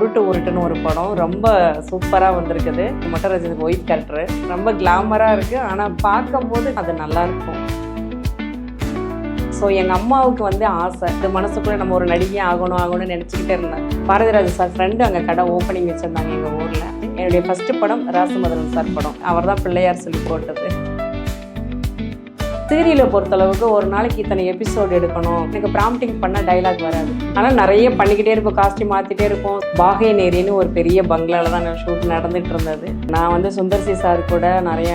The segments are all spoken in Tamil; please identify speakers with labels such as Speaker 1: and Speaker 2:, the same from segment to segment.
Speaker 1: உருட்டு உருட்டுன்னு ஒரு படம். ரொம்ப சூப்பராக வந்திருக்குது. மொட்டரஜனுக்கு ஒயிட் கேரக்டர் ரொம்ப கிளாமராக இருக்குது ஆனால் பார்க்கும்போது அது நல்லா இருக்கும். ஸோ எங்கள் அம்மாவுக்கு வந்து ஆசை. இது மனசுக்குள்ளே நம்ம ஒரு நடிகை ஆகணும் ஆகணும்னு நினச்சிக்கிட்டே இருந்தேன். பாரதிராஜ் சார் ஃப்ரெண்டு அங்கே கடை ஓப்பனிங் வச்சுருந்தாங்க எங்கள் ஊரில். என்னுடைய ஃபஸ்ட்டு படம் ராசமதுரன் சார் படம். அவர் தான் பிள்ளையார் சொல்லி போட்டது. சீரியலை பொறுத்தளவுக்கு ஒரு நாளைக்கு இத்தனை எபிசோடு எடுக்கணும். எனக்கு ப்ராம்ப்டிங் பண்ண டைலாக் வராது. ஆனால் நிறைய பண்ணிக்கிட்டே இருப்போம். காஸ்டியூம் மாற்றிட்டே இருப்போம். பாகை நேரின்னு ஒரு பெரிய பங்களால தான் ஷூட் நடந்துட்டு இருந்தது. நான் வந்து சுந்தர்சி சார் கூட நிறைய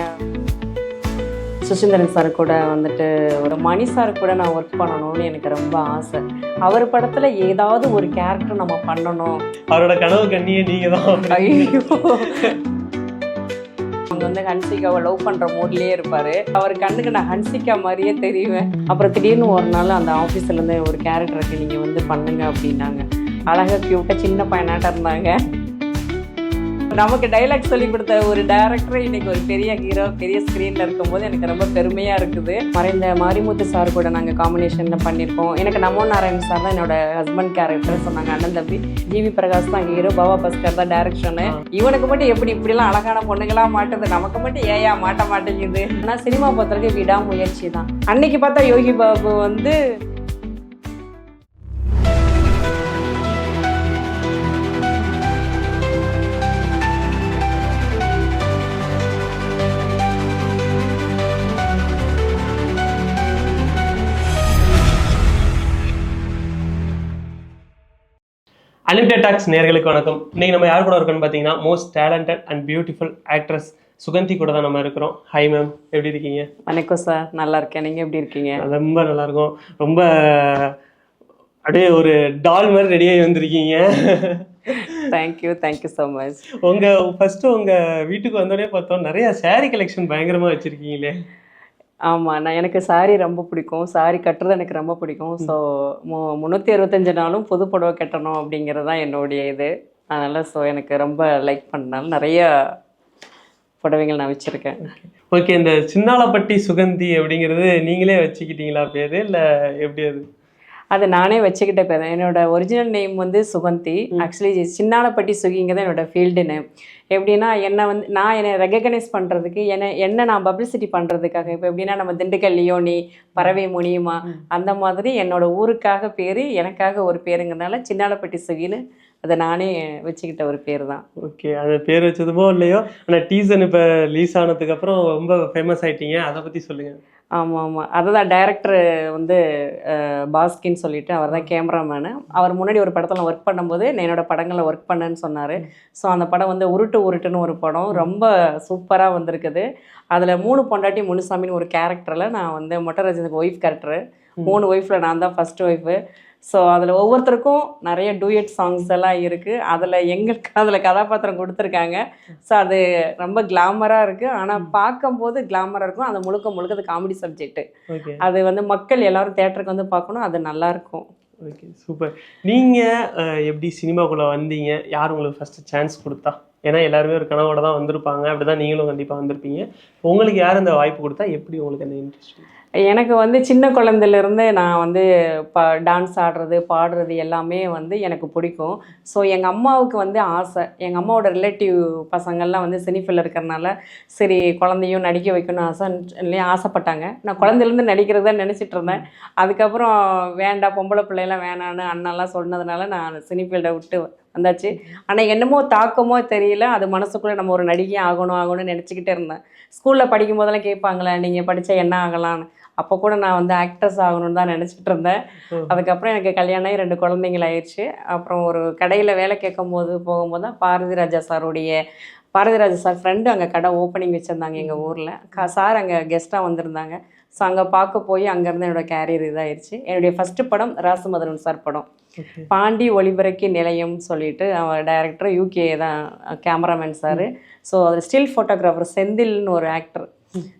Speaker 1: சுசீந்திரன் சார் கூட வந்துட்டு ஒரு மணி சார் கூட நான் ஒர்க் பண்ணணும்னு எனக்கு ரொம்ப ஆசை. அவர் படத்தில் ஏதாவது ஒரு கேரக்டர் நம்ம பண்ணணும்.
Speaker 2: அவரோட கனவு கண்ணியே நீங்க தான்
Speaker 1: ஐயோ. அவங்க வந்து ஹன்சிகாவை லவ் பண்ற மூட்லயே இருப்பார். அவர் கண்ணுக்கு நான் ஹன்சிகா மாதிரியே தெரிவேன். அப்புறம் திடீர்னு ஒரு நாள் அந்த ஆஃபீஸ்ல இருந்து ஒரு கேரக்டருக்கு நீங்க வந்து பண்ணுங்க அப்படின்னாங்க. அழகா கியூட்டா சின்ன பையனாட்ட இருந்தாங்க. நமக்கு டைலாக் சொல்லி கொடுத்த ஒரு டேரக்டர் இன்னைக்கு ஒரு பெரிய ஹீரோ பெரிய ஸ்க்ரீனில் இருக்கும்போது எனக்கு ரொம்ப பெருமையாக இருக்குது. மறைந்த மாரிமுத்து சார் கூட நாங்கள் காம்பினேஷனில் பண்ணியிருக்கோம் எனக்கு நமோ நாராயண் சார் தான் என்னோட ஹஸ்பண்ட் கேரக்டர் சொன்னாங்க. அண்ணன் தம்பி ஜிவி பிரகாஷ் தான் ஹீரோ பாபா பஸ்கர் தான் டேரக்ஷனு இவனுக்கு மட்டும் எப்படி இப்படிலாம் அழகான பொண்ணுங்களா மாட்டுது? நமக்கு மட்டும் ஏயா மாட்ட மாட்டேங்குது. ஆனால் சினிமா பொறுத்தவரைக்கும் விடாமுயற்சி தான். அன்னைக்கு பார்த்தா யோகி பாபு வந்து
Speaker 2: டாக்ஸ் நேர்களுக்கு வணக்கம். இன்னைக்கு நம்ம யார் கூட இருக்கோம்னு பார்த்தீங்கன்னா most talented and beautiful actress Suganthi கூட தான் நம்ம இருக்கிறோம். ஹை மேம் எப்படி இருக்கீங்க?
Speaker 1: வணக்கம் சார் நல்லா இருக்கேன். நீங்கள் எப்படி இருக்கீங்க?
Speaker 2: ரொம்ப நல்லா இருக்கும். ரொம்ப அப்படியே ஒரு டால் மாதிரி ரெடியாகி வந்திருக்கீங்க.
Speaker 1: Thank you thank you so much
Speaker 2: உங்க ஃபர்ஸ்ட் உங்க வீட்டுக்கு வந்தோடனே பார்த்தோம் நிறைய saree கலெக்ஷன் பயங்கரமா வச்சிருக்கீங்களே.
Speaker 1: ஆமாம் நான் எனக்கு சாரி ரொம்ப பிடிக்கும். சாரி கட்டுறது எனக்கு ரொம்ப பிடிக்கும். ஸோ மு முந்நூற்றி அறுபத்தஞ்சு நாளும் புது புடவை கட்டணும் அப்படிங்கிறது தான் என்னுடைய இது. அதனால் ஸோ எனக்கு ரொம்ப லைக் பண்ணனால நிறைய புடவைகள் நான் வச்சுருக்கேன்.
Speaker 2: ஓகே இந்த சின்னாலப்பட்டி சுகந்தி அப்படிங்கிறது நீங்களே வச்சுக்கிட்டீங்களா பேரு இல்ல எப்படி அது?
Speaker 1: அது நானே வச்சுக்கிட்ட பேர் என்னோட ஒரிஜினல் நேம் வந்து சுகந்தி. ஆக்சுவலி சின்னாலப்பட்டி சுகிங்க தான் என்னோட ஃபீல்டு நேம் எப்படின்னா என்னை வந்து நான் என்னை ரெகக்னைஸ் பண்ணுறதுக்கு என்ன என்ன நான் பப்ளிசிட்டி பண்ணுறதுக்காக இப்போ எப்படின்னா நம்ம திண்டுக்கல் லியோனி பறவை முனியுமா அந்த மாதிரி என்னோட ஊருக்காக பேர் எனக்காக ஒரு பேருங்கிறதுனால சின்னாலப்பட்டி சுகின்னு அதை நானே வச்சுக்கிட்ட ஒரு பேர் தான்
Speaker 2: ஓகே அது பேர் வச்சதுமோ இல்லையோ? ஆனா டீசன் இப்போ ரிலீஸ் ஆனதுக்கு அப்புறம் ரொம்ப ஃபேமஸ் ஆயிட்டீங்க. அதை பத்தி சொல்லுங்க.
Speaker 1: ஆமாம். ஆமாம் அதுதான் டைரக்டர் வந்து பாஸ்கின்னு சொல்லிட்டு அவர் தான் கேமராமேனு அவர் முன்னாடி ஒரு படத்தில் ஒர்க் பண்ணும்போது என்னோட படங்களில் ஒர்க் பண்ணேன்னு சொன்னார். ஸோ அந்த படம் வந்து உருட்டு உருட்டுன்னு ஒரு படம். ரொம்ப சூப்பராக வந்திருக்குது. அதில் மூணு பொண்டாட்டி முனுசாமின்னு ஒரு கேரக்டரில் நான் வந்து மொட்டராஜனுக்கு ஒய்ஃப் கேரக்டரு மூணு ஒய்ஃபில் நான் தான் ஃபர்ஸ்ட் ஒய்ஃபு ஸோ அதில் ஒவ்வொருத்தருக்கும் நிறைய டூயட் சாங்ஸ் எல்லாம் இருக்குது அதில் எங்களுக்கு அதில் கதாபாத்திரம் கொடுத்துருக்காங்க. ஸோ அது ரொம்ப கிளாமராக இருக்குது ஆனால் பார்க்கும்போது கிளாமராக இருக்கும். அது முழுக்க முழுக்க அது காமெடி சப்ஜெக்ட்டு
Speaker 2: ஓகே
Speaker 1: அது வந்து மக்கள் எல்லாரும் தேட்டருக்கு வந்து பார்க்கணும். அது நல்லா இருக்கும்.
Speaker 2: ஓகே சூப்பர் நீங்க அஹ், எப்படி சினிமாக்குள்ள வந்தீங்க? யார் உங்களுக்கு ஃபர்ஸ்ட் சான்ஸ் கொடுத்தா? ஏன்னா எல்லாருமே ஒரு கனவோட தான் வந்திருப்பாங்க. அப்படிதான் நீங்களும் கண்டிப்பா வந்திருப்பீங்க. உங்களுக்கு யார் அந்த வாய்ப்பு கொடுத்தா? எப்படி உங்களுக்கு அந்த இன்ட்ரெஸ்ட்
Speaker 1: எனக்கு வந்து சின்ன குழந்தையிலேருந்து நான் வந்து ப டான்ஸ் ஆடுறது பாடுறது எல்லாமே வந்து எனக்கு பிடிக்கும். ஸோ எங்கள் அம்மாவுக்கு வந்து ஆசை. எங்கள் அம்மாவோட ரிலேட்டிவ் பசங்கள்லாம் வந்து சினிஃபில் இருக்கிறனால சரி குழந்தையும் நடிக்க வைக்கணும்னு ஆசை இல்லையா ஆசைப்பட்டாங்க. நான் குழந்தையிலேருந்து நடிக்கிறதா நினச்சிட்டு இருந்தேன். அதுக்கப்புறம் வேண்டாம் பொம்பளை பிள்ளைலாம் வேணான்னு அண்ணெல்லாம் சொன்னதுனால நான் சினிஃபீல்டை விட்டு வந்தாச்சு. ஆனால் என்னமோ தாக்கமோ தெரியல. அது மனசுக்குள்ளே நம்ம ஒரு நடிகை ஆகணும் ஆகணும்னு நினச்சிக்கிட்டே இருந்தேன். ஸ்கூலில் படிக்கும் போதெல்லாம் கேட்பாங்களே நீங்கள் படித்தா என்ன ஆகலான்னு அப்போ கூட நான் வந்து ஆக்ட்ரஸ் ஆகணும்னு தான் நினச்சிட்டு இருந்தேன். அதுக்கப்புறம் எனக்கு கல்யாணம் ரெண்டு குழந்தைங்கள் ஆயிடுச்சு அப்புறம் ஒரு கடையில் வேலை கேட்கும் போது போகும்போது தான் பாரதி ராஜா சாருடைய பாரதி ராஜா சார் ஃப்ரெண்டு அங்கே கடை ஓப்பனிங் வச்சுருந்தாங்க எங்கள் ஊரில். க சார் அங்கே கெஸ்ட்டாக வந்திருந்தாங்க. ஸோ அங்கே பார்க்க போய் அங்கேருந்து என்னோட கேரியர் இதாயிருச்சு. என்னுடைய ஃபஸ்ட்டு படம் ராசமதுரன் சார் படம். பாண்டி ஒளிபரக்கி நிலையம் சொல்லிட்டு அவர் டைரக்டர் யூகே தான் கேமராமேன் சார். ஸோ அது ஸ்டில் ஃபோட்டோகிராஃபர் செந்தில்னு ஒரு ஆக்டர்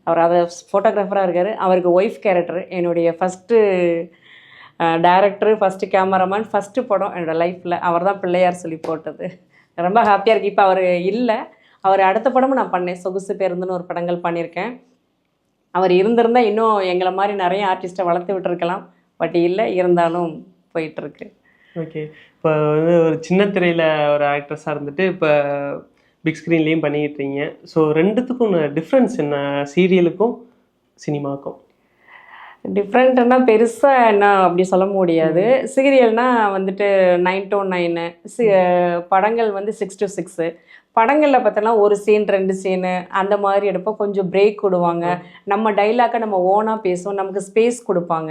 Speaker 1: அவர் அதை ஃபோட்டோகிராஃபராக இருக்கார். அவருக்கு ஒய்ஃப் கேரக்டர் என்னுடைய first director first cameraman first படம் என்னோடய லைஃப்பில் அவர் தான் பிள்ளையார் சொல்லி போட்டது. ரொம்ப ஹாப்பியாக இருக்குது இப்போ அவர் இல்லை. அவர் அடுத்த படமும் நான் பண்ணேன். சொகுசு பேருந்துன்னு ஒரு படங்கள் பண்ணியிருக்கேன். அவர் இருந்திருந்தால் இன்னும் எங்களை மாதிரி நிறைய ஆர்டிஸ்ட்டை வளர்த்து விட்டுருக்கலாம். பட் இல்லை இருந்தாலும் போயிட்டுருக்கு
Speaker 2: ஓகே இப்போ வந்து ஒரு சின்ன திரையில் ஒரு ஆக்ட்ரஸாக இருந்துட்டு இப்போ பிக் ஸ்க்ரீன்லேயும் பண்ணிக்கிட்டு இருக்கீங்க ஸோ ரெண்டுத்துக்கும் டிஃப்ரென்ஸ் என்ன? சீரியலுக்கும் சினிமாக்கும்
Speaker 1: டிஃப்ரெண்ட்னா பெருசாக என்ன அப்படி சொல்ல முடியாது. சீரியல்னா வந்துட்டு நைன் டு நைனு படங்கள் வந்து சிக்ஸ் டு சிக்ஸு படங்களில் பார்த்தோன்னா ஒரு சீன் ரெண்டு சீனு அந்த மாதிரி எடுப்போம். கொஞ்சம் பிரேக் விடுவாங்க. நம்ம டைலாக்கை நம்ம ஓனாக பேசுவோம். நமக்கு ஸ்பேஸ் கொடுப்பாங்க.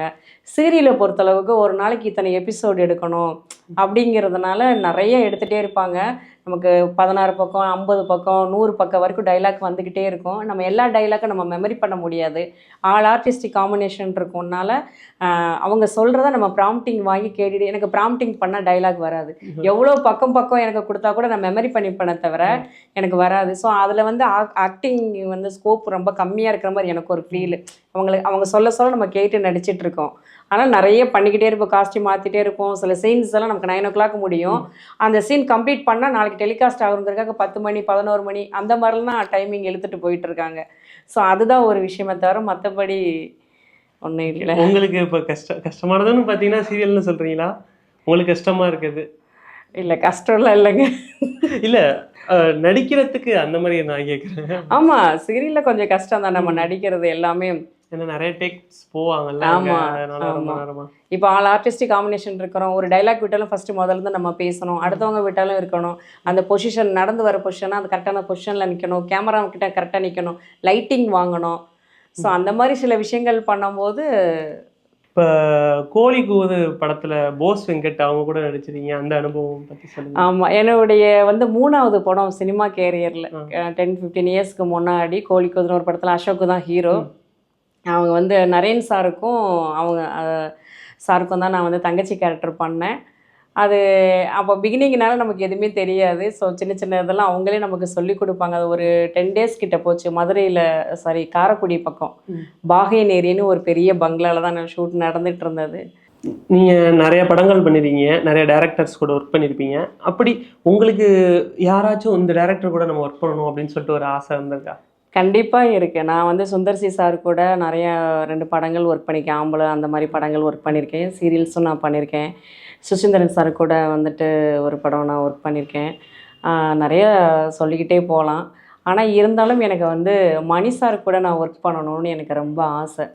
Speaker 1: சீரியலை பொறுத்தளவுக்கு ஒரு நாளைக்கு இத்தனை எபிசோடு எடுக்கணும். அப்படிங்கிறதுனால நிறைய எடுத்துகிட்டே இருப்பாங்க. நமக்கு பதினாறு பக்கம் ஐம்பது பக்கம் நூறு பக்கம் வரைக்கும் டைலாக் வந்துக்கிட்டே இருக்கும். நம்ம எல்லா டைலாக்கும் நம்ம மெமரி பண்ண முடியாது. ஆல் ஆர்டிஸ்டிக் காம்பினேஷன் இருக்கும்னால அவங்க சொல்கிறத நம்ம ப்ராம்ப்டிங் வாங்கி கேட்டுட்டு எனக்கு ப்ராம்ப்டிங் பண்ண டைலாக் வராது. எவ்வளோ பக்கம் பக்கம் எனக்கு கொடுத்தா கூட நான் மெமரி பண்ணி பண்ண தவிர எனக்கு வராது. ஸோ அதில் வந்து ஆக்டிங் வந்து ஸ்கோப் ரொம்ப கம்மியாக இருக்கிற மாதிரி எனக்கு ஒரு ஃபீல் அவங்களுக்கு அவங்க சொல்ல சொல்ல நம்ம கேட்டு நடிச்சிட்டு இருக்கோம். ஆனால் நிறைய பண்ணிக்கிட்டே இருப்போம். காஸ்டியூம் மாற்றிட்டே இருப்போம். சில சீன்ஸ் எல்லாம் நமக்கு நைன் ஓ கிளாக் முடியும். அந்த சீன் கம்ப்ளீட் பண்ணால் நாளைக்கு டெலிகாஸ்ட் ஆகுறதுக்காக பத்து மணி பதினோரு மணி அந்த மாதிரிலாம் டைமிங் இழுத்துட்டு போயிட்டு இருக்காங்க. ஸோ அதுதான் ஒரு விஷயமே தவிர மற்றபடி ஒன்றும் இல்லை
Speaker 2: உங்களுக்கு இப்போ கஷ்ட கஷ்டமானதுன்னு பார்த்தீங்கன்னா சீரியல்னு சொல்கிறீங்களா உங்களுக்கு கஷ்டமா இருக்குது?
Speaker 1: இல்லை கஷ்டம்லாம் இல்லைங்க.
Speaker 2: இல்லை நடிக்கிறதுக்கு அந்த மாதிரி நான் கேட்குறேன்
Speaker 1: ஆமாம் சீரியலில் கொஞ்சம் கஷ்டம் தான் நம்ம நடிக்கிறது எல்லாமே
Speaker 2: ஏன்னா நிறைய டேக்ஸ் போவாங்கல்ல. அங்க.
Speaker 1: ஆமா,
Speaker 2: அதனால ரொம்ப
Speaker 1: ஆமா.
Speaker 2: நேரமா.
Speaker 1: இப்போ ஆல் ஆர்டிஸ்டிக் காம்பினேஷன் இருக்கிறோம். ஒரு டைலாக் விட்டாலும் ஃபர்ஸ்ட் முதல்ல இருந்து நம்ம பேசணும். அடுத்தவங்க விட்டாலும் இருக்கணும். அந்த பொசிஷன் நடந்து வர பொசிஷனாக அந்த கரெக்டான பொசிஷனில் நிற்கணும் கேமரா கிட்ட கரெக்டாக நிற்கணும் லைட்டிங் வாங்கணும். ஸோ அந்த மாதிரி சில விஷயங்கள் பண்ணும்போது
Speaker 2: இப்போ கோழி கூது படத்துல போஸ் வெங்கட் அவங்க கூட நடிச்சிருக்கீங்க. அந்த அனுபவம் பத்தி சொல்லுங்க.
Speaker 1: ஆமாம் என்னுடைய வந்து மூணாவது படம் சினிமா கேரியரில். டென் ஃபிஃப்டீன் இயர்ஸ்க்கு முன்னாடி கோழிக்கோதுன்னு ஒரு படத்தில் அசோக் தான் ஹீரோ அவங்க வந்து நரேன் சாருக்கும் அவங்க சாருக்கும் தான் நான் வந்து தங்கச்சி கேரக்டர் பண்ணேன். அது அப்போ பிகினிங்னால நமக்கு எதுவுமே தெரியாது. ஸோ சின்ன சின்ன இதெல்லாம் அவங்களே நமக்கு சொல்லி கொடுப்பாங்க. அது ஒரு டென் டேஸ் கிட்ட போச்சு. மதுரையில் சாரி காரைக்குடி பக்கம். பாகையன் ஏரியான்னு ஒரு பெரிய பங்களாவில் தான் ஷூட் நடந்துட்டு இருந்தது.
Speaker 2: நீங்க நிறைய படங்கள் பண்ணிருக்கீங்க. நிறைய டேரக்டர்ஸ் கூட ஒர்க் பண்ணிருப்பீங்க. அப்படி உங்களுக்கு யாராச்சும் இந்த டேரக்டர் கூட நம்ம ஒர்க் பண்ணணும் அப்படின்னு சொல்லிட்டு ஒரு ஆசை இருந்திருக்கா
Speaker 1: கண்டிப்பாக இருக்குது நான் வந்து சுந்தர்சி சார் கூட நிறைய ரெண்டு படங்கள் ஒர்க் பண்ணியிருக்கேன் ஆம்பளை அந்த மாதிரி படங்கள் ஒர்க் பண்ணியிருக்கேன் சீரியல்ஸும் நான் பண்ணியிருக்கேன் சுசீந்திரன் சார் கூட வந்துட்டு ஒரு படம் நான் ஒர்க் பண்ணியிருக்கேன் நிறைய சொல்லிக்கிட்டே போகலாம் ஆனால் இருந்தாலும் எனக்கு வந்து மணி சார் கூட நான் ஒர்க் பண்ணணும்னு எனக்கு ரொம்ப ஆசை.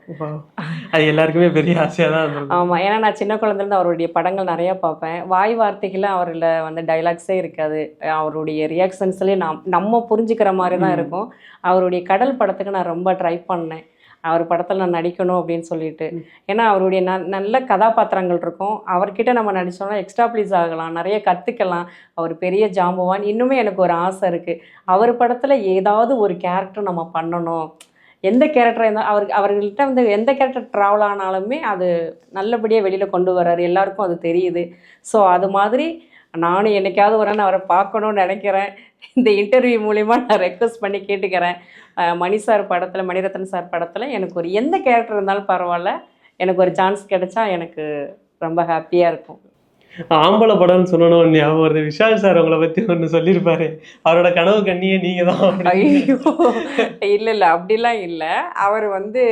Speaker 2: அது எல்லாருக்குமே பெரிய ஆசையா தான்
Speaker 1: ஆமாம் ஏன்னா நான் சின்ன குழந்தைலேருந்து அவருடைய படங்கள் நிறையா பார்ப்பேன். வாய் வார்த்தைகள் அவரில் வந்து டைலாக்ஸே இருக்காது. அவருடைய ரியாக்ஷன்ஸ்லேயே நம் நம்ம புரிஞ்சுக்கிற மாதிரி தான். இருக்கும். அவருடைய கடல் படத்துக்கு நான் ரொம்ப ட்ரை பண்ணேன். அவர் படத்தில் நான் நடிக்கணும் அப்படின்னு சொல்லிட்டு. ஏன்னா அவருடைய ந நல்ல கதாபாத்திரங்கள் இருக்கும். அவர்கிட்ட நம்ம நடிச்சோம்னா எக்ஸ்ட்ரா ப்ளீஸ் ஆகலாம். நிறைய கற்றுக்கலாம் அவர் பெரிய ஜாம்பவான். இன்னுமே எனக்கு ஒரு ஆசை இருக்குது அவர் படத்தில் ஏதாவது ஒரு கேரக்டர் நம்ம பண்ணணும். எந்த கேரக்டர் இருந்தால் அவருக்கு அவர்கள்ட்ட வந்து எந்த கேரக்டர் ட்ராவல் ஆனாலுமே அது நல்லபடியாக வெளியில் கொண்டு வர்றாரு. எல்லாருக்கும் அது தெரியுது. ஸோ அது மாதிரி நானும் என்னைக்காவது ஒரு நாள் அவரை பார்க்கணும்னு நினைக்கிறேன். இந்த இன்டர்வியூ மூலிமா நான் ரெக்வஸ்ட் பண்ணி கேட்டுக்கிறேன். மணி சார் படத்தில் மணிரத்னம் சார் படத்தில் எனக்கு ஒரு எந்த கேரக்டர் இருந்தாலும் பரவாயில்ல. எனக்கு ஒரு சான்ஸ் கிடைச்சா எனக்கு ரொம்ப ஹாப்பியாக இருக்கும்.
Speaker 2: ஆம்பளை படம்னு சொல்லணும் ஞாபகம் வருது. விஷால் சார் உங்களை பத்தி ஒன்று சொல்லியிருப்பாரு. அவரோட கனவு கண்ணியே நீங்க தான்.
Speaker 1: ஐயோ. இல்லை இல்லை. அப்படிலாம் இல்லை. அவர் வந்து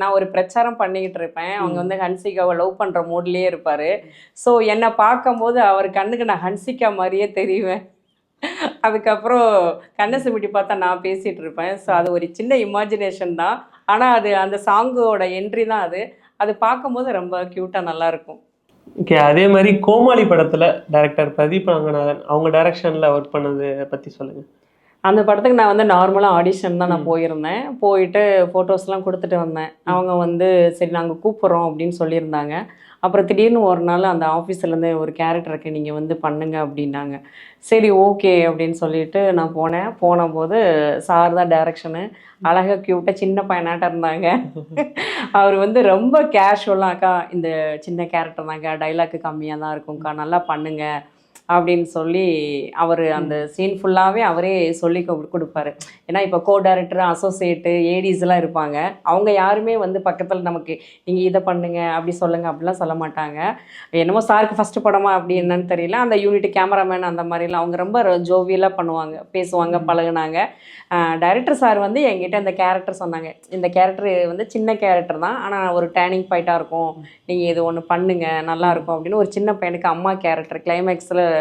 Speaker 1: நான் ஒரு பிரச்சாரம் பண்ணிக்கிட்டு இருப்பேன். அவங்க வந்து ஹன்சிகாவை லவ் பண்ணுற மூட்லேயே இருப்பார். ஸோ என்னை பார்க்கும்போது அவர் கண்ணுக்கு நான் ஹன்சிகா மாதிரியே தெரிவேன். அதுக்கப்புறம் கண்ணை சிமிட்டி பார்த்தா நான் பேசிகிட்டு இருப்பேன். ஸோ அது ஒரு சின்ன இமேஜினேஷன் தான். ஆனால் அது அந்த சாங்கோட என்ட்ரி தான் அது. அது பார்க்கும்போது ரொம்ப க்யூட்டாக நல்லாயிருக்கும்
Speaker 2: ஓகே அதே மாதிரி கோமாளி படத்துல டைரக்டர் பிரதீப் ரங்கநாதன் அவங்க டைரக்ஷன்ல ஒர்க் பண்ணது பத்தி சொல்லுங்க.
Speaker 1: அந்த படத்துக்கு நான் வந்து நார்மலாக ஆடிஷன் தான் நான் போயிருந்தேன். போயிட்டு ஃபோட்டோஸ்லாம் கொடுத்துட்டு வந்தேன். அவங்க வந்து சரி நாங்கள் கூப்பிட்றோம் அப்படின்னு சொல்லியிருந்தாங்க. அப்புறம் திடீர்னு ஒரு நாள் அந்த ஆஃபீஸ்லேருந்து ஒரு கேரக்டருக்கு நீங்கள் வந்து பண்ணுங்க அப்படின்னாங்க. சரி ஓகே அப்படின்னு சொல்லிட்டு நான் போனேன். போன போது சார் தான் டேரக்ஷனு அழகாக க்யூட்டாக சின்ன பையனாட்டம் இருந்தாங்க. அவர் வந்து ரொம்ப கேஷுவலாக அக்கா இந்த சின்ன கேரக்டர் தாங்க டைலாக்கு கம்மியாக தான் இருக்கும்க்கா. நல்லா பண்ணுங்கள் அப்படின்னு சொல்லி அவர் அந்த சீன் ஃபுல்லாகவே அவரே சொல்லி கொடு- கொடுப்பாரு. ஏன்னா இப்போ கோ டைரக்டர் அசோசியேட்டு ஏடிஸ் எல்லாம் இருப்பாங்க. அவங்க யாருமே வந்து பக்கத்தில் நமக்கு நீங்கள் இதை பண்ணுங்க அப்படி சொல்லுங்க அப்படிலாம் சொல்ல மாட்டாங்க. என்னமோ சாருக்கு ஃபஸ்ட்டு படமா அப்படி என்னன்னு தெரியல. அந்த யூனிட் கேமராமேன் அந்த மாதிரிலாம் அவங்க ரொம்ப ஜோவியலாக பண்ணுவாங்க பேசுவாங்க பழகுனாங்க. டைரக்டர் சார் வந்து என்கிட்ட இந்த கேரக்டர் சொன்னாங்க. இந்த கேரக்டர் வந்து சின்ன கேரக்டர் தான். ஆனால் ஒரு டேர்னிங் பாயிண்ட்டாக இருக்கும். நீங்கள் இது ஒன்று பண்ணுங்க நல்லா இருக்கும் அப்படின்னு ஒரு சின்ன பையனுக்கு அம்மா கேரக்டர் கிளைமேக்ஸில்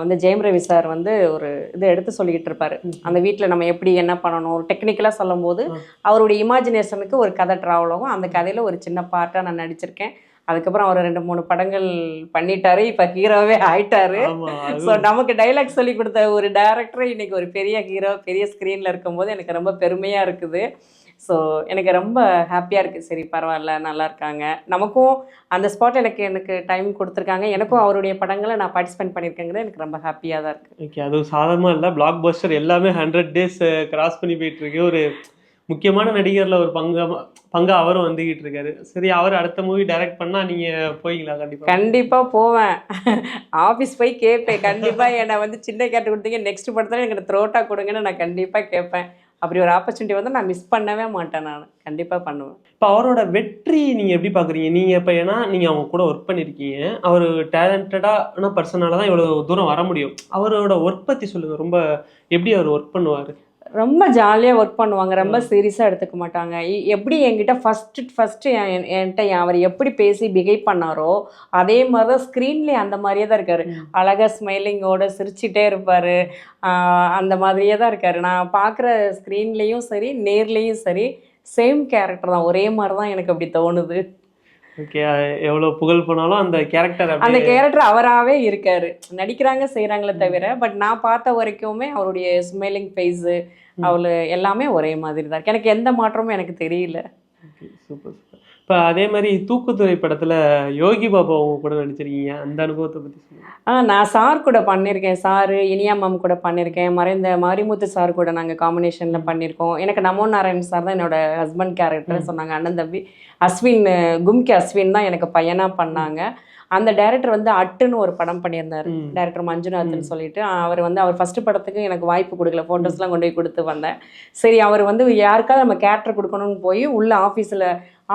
Speaker 1: வந்து ஜெயம் ரவி சார் வந்து ஒரு இது எடுத்து சொல்லிக்கிட்டு இருப்பாரு. அந்த வீட்டில் நம்ம எப்படி என்ன பண்ணணும்? ஒரு டெக்னிக்கலாக சொல்லும்போது அவருடைய இமேஜினேஷனுக்கு ஒரு கதை ட்ராவல் ஆகும். அந்த கதையில் ஒரு சின்ன பார்ட்டாக நான் நடிச்சிருக்கேன். அதுக்கப்புறம் அவர் ரெண்டு மூணு படங்கள் பண்ணிட்டாரு. இப்போ ஹீரோவே ஆயிட்டாரு. ஸோ நமக்கு டைலாக் சொல்லி கொடுத்த ஒரு டேரக்டர் இன்னைக்கு ஒரு பெரிய ஹீரோ பெரிய ஸ்க்ரீனில் இருக்கும்போது எனக்கு ரொம்ப பெருமையாக இருக்குது. ஸோ எனக்கு ரொம்ப ஹாப்பியாக இருக்குது சரி பரவாயில்ல நல்லா இருக்காங்க நமக்கும் அந்த ஸ்பாட் எனக்கு எனக்கு டைம் கொடுத்துருக்காங்க. எனக்கும் அவருடைய படங்களை நான் பார்ட்டிசிபேட் பண்ணியிருக்கேங்கிறது எனக்கு ரொம்ப ஹாப்பியாக தான் இருக்குது
Speaker 2: ஓகே அது சாதாரணமா இல்ல. பிளாக் பஸ்டர் எல்லாமே ஹண்ட்ரட் டேஸ் கிராஸ் பண்ணி போயிட்டு இருக்கு ஒரு முக்கியமான நடிகர்ல ஒரு பங்கா பங்கா அவரும் வந்துகிட்டு இருக்காரு. சரி அவர் அடுத்த மூவி டைரக்ட் பண்ணா நீங்க போய்ங்களா கண்டிப்பா.
Speaker 1: கண்டிப்பாக போவேன். ஆஃபீஸ் போய் கேட்பேன் கண்டிப்பாக என்னை வந்து சின்ன கேட்டு கொடுத்தீங்க. நெக்ஸ்ட் படத்தில் எனக்கு த்ரோட்டா கொடுங்கன்னு நான் கண்டிப்பாக கேட்பேன் அப்படி ஒரு ஆப்பர்ச்சுனிட்டி வந்து நான் மிஸ் பண்ணவே மாட்டேன் நான். கண்டிப்பாக பண்ணுவேன்.
Speaker 2: இப்போ அவரோட வெற்றி நீங்கள் எப்படி பார்க்குறீங்க நீங்கள் இப்போ ஏன்னா நீங்கள் அவங்க கூட ஒர்க் பண்ணியிருக்கீங்க அவர் டேலண்டடான பர்சனால தான் இவ்வளோ தூரம் வர முடியும். அவரோட ஒர்க் பற்றி சொல்லுங்கள் ரொம்ப எப்படி அவர் ஒர்க் பண்ணுவார்?
Speaker 1: ரொம்ப ஜாலியாக ஒர்க் பண்ணுவாங்க. ரொம்ப சீரியஸாக எடுத்துக்க மாட்டாங்க. எப்படி என்கிட்ட ஃபஸ்ட்டு ஃபஸ்ட்டு என்கிட்ட அவர் எப்படி பேசி பிஹேவ் பண்ணாரோ அதே மாதிரி தான் ஸ்க்ரீன்லேயே அந்த மாதிரியே தான் இருக்கார். அழகாக ஸ்மைலிங்கோட சிரிச்சிட்டே இருப்பார். அந்த மாதிரியே தான் இருக்கார். நான் பார்க்குற ஸ்க்ரீன்லேயும் சரி நேர்லேயும் சரி சேம் கேரக்டர் தான். ஒரே மாதிரி தான் எனக்கு அப்படி தோணுது.
Speaker 2: ஓகே எவ்வளவு புகழ் போனாலும் அந்த கேரக்டர்
Speaker 1: அந்த கேரக்டர் அவராகவே இருக்காரு. நடிக்கிறாங்க செய்கிறாங்களே தவிர பட் நான் பார்த்த வரைக்குமே அவருடைய ஸ்மைலிங் ஃபேஸு அவளு எல்லாமே ஒரே மாதிரி தான் இருக்கு. எனக்கு எந்த மாற்றமும் எனக்கு தெரியல.
Speaker 2: சூப்பர் இப்போ அதே மாதிரி தூக்குத்துறை படத்துல யோகி பாபா அவங்க கூட நடிச்சிருக்கீங்க. அந்த அனுபவத்தை சொல்லுங்க.
Speaker 1: ஆ நான் சார் கூட பண்ணியிருக்கேன் சாரு இனியா மேம் கூட பண்ணியிருக்கேன் மறைந்த மாரிமுத்து சார் கூட நாங்கள் காம்பினேஷனில் பண்ணியிருக்கோம் எனக்கு நமோ நாராயண் சார் தான் என்னோட ஹஸ்பண்ட் கேரக்டர் சொன்னாங்க. அண்ணன் தம்பி அஸ்வின் கும்கி அஸ்வின் தான் எனக்கு பையனாக பண்ணாங்க. அந்த டைரக்டர் வந்து அட்டுன்னு ஒரு படம் பண்ணியிருந்தாரு. டைரக்டர் மஞ்சுநாத்னு சொல்லிட்டு அவர் வந்து அவர் ஃபர்ஸ்ட் படத்துக்கு எனக்கு வாய்ப்பு கொடுக்கல. ஃபோட்டோஸ்லாம் கொண்டு போய் கொடுத்து வந்தேன். சரி அவர் வந்து யாருக்காவது நம்ம கேரக்டர் கொடுக்கணும்னு போய் உள்ள ஆஃபீஸில்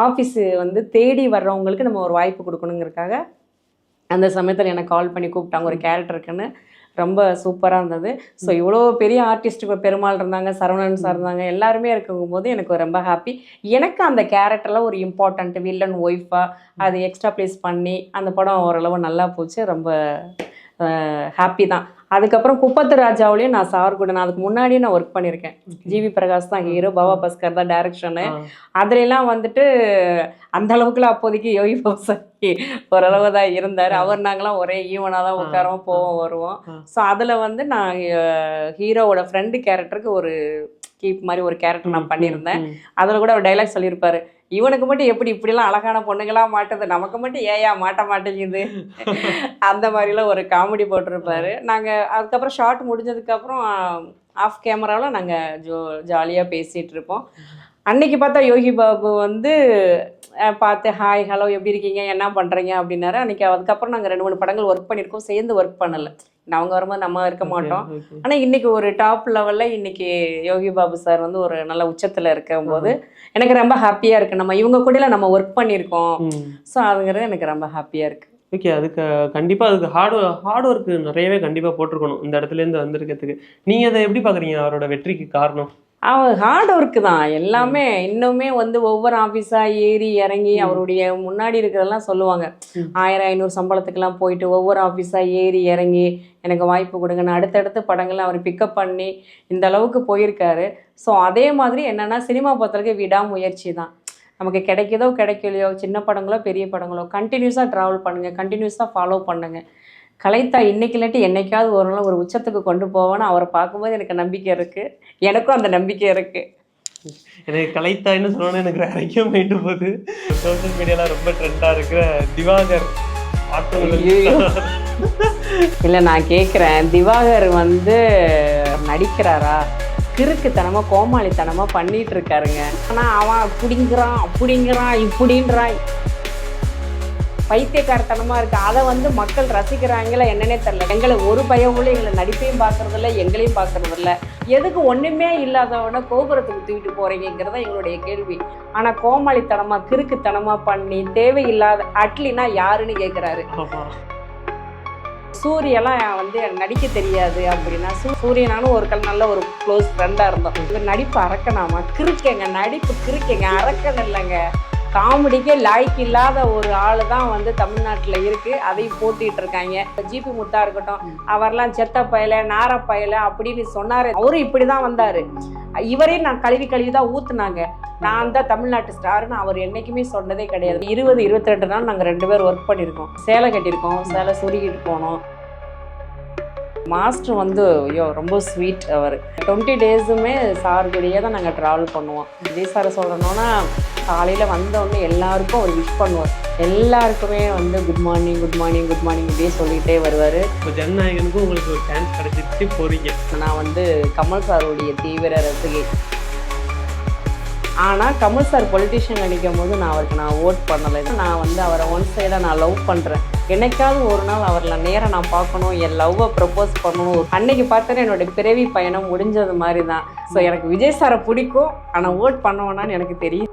Speaker 1: ஆஃபீஸு வந்து தேடி வர்றவங்களுக்கு நம்ம ஒரு வாய்ப்பு கொடுக்கணுங்கிறதுக்காக அந்த சமயத்தில் எனக்கு கால் பண்ணி கூப்பிட்டாங்க. ஒரு கேரக்டருக்குன்னு ரொம்ப சூப்பராக இருந்தது. ஸோ இவ்வளோ பெரிய ஆர்டிஸ்ட் இப்போ பெருமாள் இருந்தாங்க சரவணன் சார் இருந்தாங்க எல்லாருமே இருக்கும்போது எனக்கு ரொம்ப ஹாப்பி எனக்கு அந்த கேரக்டரில் ஒரு இம்பார்ட்டண்ட் வில்லன் ஒய்ஃபாக அது எக்ஸ்ட்ரா ப்ளேஸ் பண்ணி அந்த படம் ஓரளவு நல்லா போச்சு. ரொம்ப ஹாப்பி தான். அதுக்கப்புறம் குப்பத்து ராஜாவிலையும் நான் சார் கூட நான் அதுக்கு முன்னாடியே நான் ஒர்க் பண்ணியிருக்கேன். ஜிவி பிரகாஷ் தான் ஹீரோ பவா பஸ்கர் தான் டைரக்ஷனு. அதுலலாம் வந்துட்டு அந்த அளவுக்குலாம் அப்போதைக்கு யோகி பாபு ஓரளவு தான் இருந்தார். அவர் நாங்களாம் ஒரே ஈவனாக தான் உட்காரோம் போவோம் வருவோம். ஸோ அதில் வந்து நான் ஹீரோவோட ஃப்ரெண்டு கேரக்டருக்கு ஒரு கீப் மாதிரி ஒரு கேரக்டர் நான் பண்ணியிருந்தேன். அதில் கூட ஒரு டைலாக் சொல்லியிருப்பாரு. இவனுக்கு மட்டும் எப்படி இப்படிலாம் அழகான பொண்ணுங்களா மாட்டுது? நமக்கு மட்டும் ஏயா மாட்ட மாட்டேங்குது? அந்த மாதிரிலாம் ஒரு காமெடி போட்டிருப்பாரு. நாங்கள் அதுக்கப்புறம் ஷார்ட் முடிஞ்சதுக்கப்புறம் ஆஃப் கேமராவில் நாங்கள் ஜோ ஜாலியாக பேசிகிட்டு இருப்போம். அன்னைக்கு பார்த்தா யோகி பாபு வந்து பார்த்து ஹாய் ஹலோ எப்படி இருக்கீங்க? என்ன பண்ணுறீங்க அப்படின்னாரு. அன்றைக்கி அதுக்கப்புறம் நாங்கள் ரெண்டு மூணு படங்கள் ஒர்க் பண்ணியிருக்கோம். சேர்ந்து ஒர்க் பண்ணலை. அவங்க வரும்போது நம்ம இருக்க மாட்டோம். ஆனால் இன்னைக்கு ஒரு டாப் லெவலில் இன்னைக்கு யோகி பாபு சார் வந்து ஒரு நல்ல உச்சத்தில் இருக்கும்போது எனக்கு ரொம்ப ஹாப்பியாக இருக்கு. நம்ம இவங்க கூட நம்ம ஒர்க் பண்ணியிருக்கோம். ஸோ அதுங்கிறது எனக்கு ரொம்ப ஹாப்பியாக இருக்கு.
Speaker 2: ஓகே அதுக்கு கண்டிப்பா அதுக்கு ஹார்ட் ஹார்ட் ஒர்க் நிறையவே கண்டிப்பா போட்டிருக்கணும். இந்த இடத்துல இருந்து வந்திருக்கிறதுக்கு. நீங்க அதை எப்படி பாக்குறீங்க? அவரோட வெற்றிக்கு காரணம்?
Speaker 1: அவர் ஹார்ட் ஒர்க்கு தான். எல்லாமே இன்னுமே வந்து ஒவ்வொரு ஆஃபீஸாக ஏறி இறங்கி அவருடைய முன்னாடி இருக்கிறதெல்லாம் சொல்லுவாங்க. ஆயிரம் ஐநூறு சம்பளத்துக்கெல்லாம் போயிட்டு ஒவ்வொரு ஆஃபீஸாக ஏறி இறங்கி எனக்கு வாய்ப்பு கொடுங்கன்னு அடுத்தடுத்த படங்களை அவர் பிக்கப் பண்ணி இந்த அளவுக்கு போயிருக்காரு. ஸோ அதே மாதிரி என்னன்னா சினிமா பொறுத்தவரைக்கும் விடாமுயற்சி தான். நமக்கு கிடைக்குதோ கிடைக்கலையோ சின்ன படங்களோ பெரிய படங்களோ கண்டினியூஸாக ட்ராவல் பண்ணுங்கள் கண்டினியூஸாக ஃபாலோ பண்ணுங்கள் கலைத்தா இன்னைக்கு இல்லாட்டி என்னைக்காவது ஒரு நாள் ஒரு உச்சத்துக்கு கொண்டு போவேன்னு அவரை பார்க்கும்போது எனக்கு நம்பிக்கை இருக்குது எனக்கும் அந்த நம்பிக்கை இருக்குது
Speaker 2: எனக்கு கலைத்தாய்னு சொன்னோன்னே எனக்கு வேறைக்கும் மைண்டு போகுது. சோஷியல் மீடியால ரொம்ப ட்ரெண்டா இருக்கிற திவாகர்.
Speaker 1: இல்லை நான் கேட்குறேன் திவாகர் வந்து நடிக்கிறாரா? கிறுக்குத்தனமாக கோமாளித்தனமாக பண்ணிட்டு இருக்காருங்க. ஆனால் அவன் அப்படிங்கிறான் அப்படிங்கிறான் இப்படின்றான் பைத்தியக்காரத்தனமா இருக்கு. அதை வந்து மக்கள் ரசிக்கிறாங்களா என்னன்னே தெரியல. எங்களை ஒரு பயவுகளும் எங்களை நடிப்பையும் பார்க்கறதில்ல எங்களையும் பார்க்கறதில்ல. எதுக்கு ஒண்ணுமே இல்லாதவன கோபுரத்துக்கு தூக்கிட்டு போறீங்கிறத எங்களுடைய கேள்வி. ஆனா கோமாளித்தனமா கிறுக்குத்தனமா பண்ணி தேவையில்லாத அட்லினா யாருன்னு கேக்குறாரு.
Speaker 2: ஆமா.
Speaker 1: சூரியெல்லாம் வந்து எனக்கு நடிக்க தெரியாது அப்படின்னா சூ- சூரியனானும் ஒரு கால் நல்ல ஒரு க்ளோஸ் ஃப்ரெண்டாக இருந்தோம். இவர் நடிப்பு அறக்கணாமா கிறுக்கங்க நடிப்பு கிறுக்கங்க அரக்கன் இல்லைங்க. காமெடிக்கே லாய்க்கு இல்லாத ஒரு ஆள் தான் வந்து தமிழ்நாட்டில் இருக்கு. அதையும் போட்டிட்டு இருக்காங்க ஜிபி முத்தா இருக்கட்டும் அவர்லாம் செத்த பயல நார பயல அப்படின்னு சொன்னாரு. அவரும் இப்படி தான் வந்தாரு. இவரையும் நான் கழுவி கழுவி தான் ஊத்துனாங்க. நான் தான் தமிழ்நாட்டு ஸ்டார்னு அவர் என்னைக்குமே சொன்னதே கிடையாது. இருபது இருபத்தி ரெண்டு நாள் நாங்கள் ரெண்டு பேரும் ஒர்க் பண்ணியிருக்கோம். சேலை கட்டியிருக்கோம் சேலை சுருகிட்டு போனோம். மாஸ்டர் வந்து ஐயோ ரொம்ப ஸ்வீட் அவர். டுவெண்ட்டி டேஸுமே சார் கூடயே தான் நாங்கள் ட்ராவல் பண்ணுவோம். விஜய் சாரை சொல்லணும்னா காலையில் வந்தோடனே எல்லாருக்கும் அவர் விஷ் பண்ணுவார் எல்லாருக்குமே வந்து good morning good morning good morning இப்படியே சொல்லிகிட்டே வருவார்.
Speaker 2: இப்போ ஜனநாயகனுக்கும் உங்களுக்கு ஒரு சான்ஸ் கிடைச்சிருச்சு போறீங்க.
Speaker 1: நான் வந்து கமல் சாருடைய தீவிர ரசிகை. ஆனால் கமல் சார் பொலிட்டிஷியன் நினைக்கும் போது நான் அவருக்கு நான் ஓட் பண்ணலை. நான் வந்து அவரை ஒன் சைடாக நான் லவ் பண்ணுறேன் என்னைக்காவது ஒரு நாள் அவரில் நேராக நான் பார்க்கணும் என் லவ்வை ப்ரப்போஸ் பண்ணணும். அன்னைக்கு பார்த்தோன்னே என்னுடைய பிறவி பயணம் முடிஞ்சது மாதிரி தான் ஸோ எனக்கு விஜய் சாரை பிடிக்கும். ஆனால் ஓட் பண்ணுவேனான்னு எனக்கு தெரியும்.